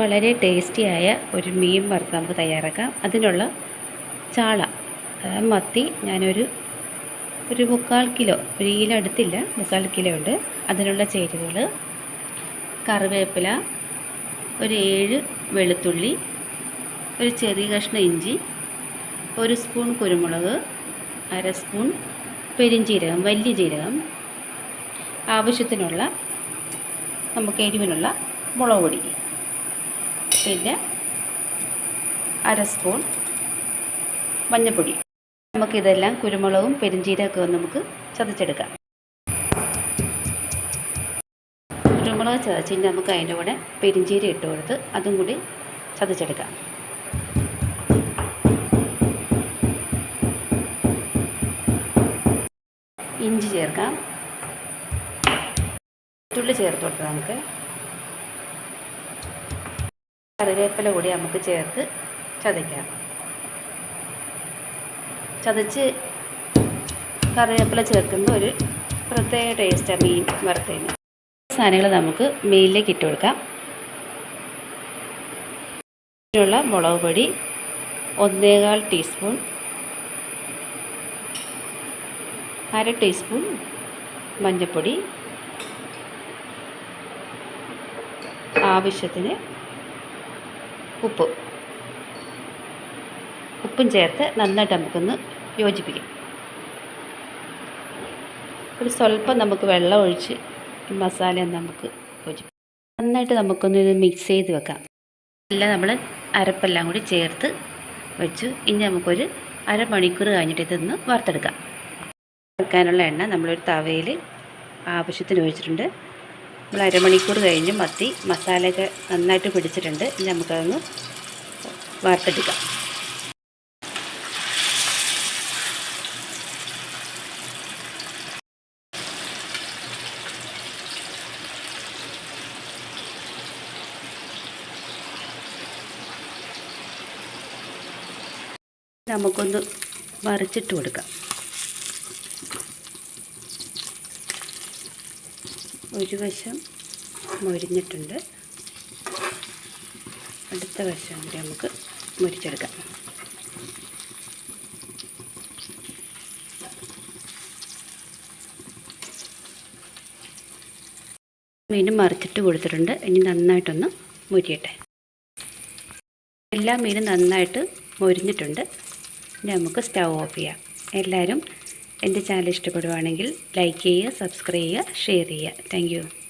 വളരെ ടേസ്റ്റിയായ ഒരു മീൻ വറുത്ത് നമുക്ക് തയ്യാറാക്കാം. അതിനുള്ള ചാള അതായത് മത്തി ഞാനൊരു ഒരു മുക്കാൽ കിലോ ഒരു കിലോ അടുത്തില്ല മുക്കാൽ കിലോ ഉണ്ട്. അതിനുള്ള ചേരുവകൾ കറിവേപ്പില ഒരു ഏഴ് വെളുത്തുള്ളി ഒരു ചെറിയ കഷ്ണം ഇഞ്ചി ഒരു സ്പൂൺ കുരുമുളക് അര സ്പൂൺ പെരിഞ്ചീരകം വലിയ ജീരകം ആവശ്യത്തിനുള്ള നമുക്ക് എരിവിനുള്ള മുളക് പൊടി. പിന്നെ അര സ്പൂൺ മഞ്ഞൾപ്പൊടി നമുക്കിതെല്ലാം കുരുമുളകും പെരിഞ്ജീരകമൊക്കെ ഒന്ന് നമുക്ക് ചതച്ചെടുക്കാം. കുരുമുളക് ചതച്ചിട്ട് നമുക്ക് അതിന്റെ കൂടെ പെരിഞ്ജീരം ഇട്ട് കൊടുത്ത് അതും കൂടി ചതച്ചെടുക്കാം. ഇഞ്ചി ചേർക്കാം. തുള്ളി ചേർത്ത് കൊടുത്ത് നമുക്ക്. കറിവേപ്പില കൂടി നമുക്ക് ചേർത്ത് ചതയ്ക്കാം. ചതച്ച് കറിവേപ്പില ചേർക്കുമ്പോൾ ഒരു പ്രത്യേക ടേസ്റ്റാണ് മീൻ വറുത്തതിന്. സാധനങ്ങൾ നമുക്ക് മീനിലേക്ക് ഇട്ട് കൊടുക്കാം. ഇതിനുള്ള മുളക് പൊടി ഒന്നേകാൽ ടീസ്പൂൺ അര ടീസ്പൂൺ മഞ്ഞൾപ്പൊടി ആവശ്യത്തിന് ഉപ്പ്. ഉപ്പും ചേർത്ത് നന്നായിട്ട് നമുക്കൊന്ന് യോജിപ്പിക്കാം. ഒരു സ്വല്പം നമുക്ക് വെള്ളം ഒഴിച്ച് മസാല നമുക്ക് യോജിപ്പിക്കാം. നന്നായിട്ട് നമുക്കൊന്ന് ഇത് മിക്സ് ചെയ്ത് വെക്കാം. എല്ലാം നമ്മൾ അരപ്പെല്ലാം കൂടി ചേർത്ത് വെച്ചു. ഇനി നമുക്കൊരു അരമണിക്കൂർ കഴിഞ്ഞിട്ട് ഇതൊന്ന് വറുത്തെടുക്കാം. വറുക്കാനുള്ള എണ്ണ നമ്മളൊരു തവയിൽ ആവശ്യത്തിന് ഒഴിച്ചിട്ടുണ്ട്. നമ്മൾ അരമണിക്കൂർ കഴിഞ്ഞ് മത്തി മസാലയൊക്കെ നന്നായിട്ട് പിടിച്ചിട്ടുണ്ട്. ഇനി നമുക്കതൊന്ന് വാർത്തെടുക്കാം. നമുക്കൊന്ന് മറിച്ചിട്ട് കൊടുക്കാം. ഒരു വശം മൊരിഞ്ഞിട്ടുണ്ട്. അടുത്ത വശം കൂടി നമുക്ക് മുരിച്ചെടുക്കാം. മീനും മറിച്ചിട്ട് കൊടുത്തിട്ടുണ്ട്. ഇനി നന്നായിട്ടൊന്ന് മുരിയട്ടെ. എല്ലാ മീനും നന്നായിട്ട് മൊരിഞ്ഞിട്ടുണ്ട്. ഇനി നമുക്ക് സ്റ്റൗ ഓഫ് ചെയ്യാം. എല്ലാവരും എന്റെ ചാനൽ ഇഷ്ടപ്പെടുവാണെങ്കിൽ ലൈക്ക് ചെയ്യുക സബ്സ്ക്രൈബ് ചെയ്യുക ഷെയർ ചെയ്യുക. താങ്ക്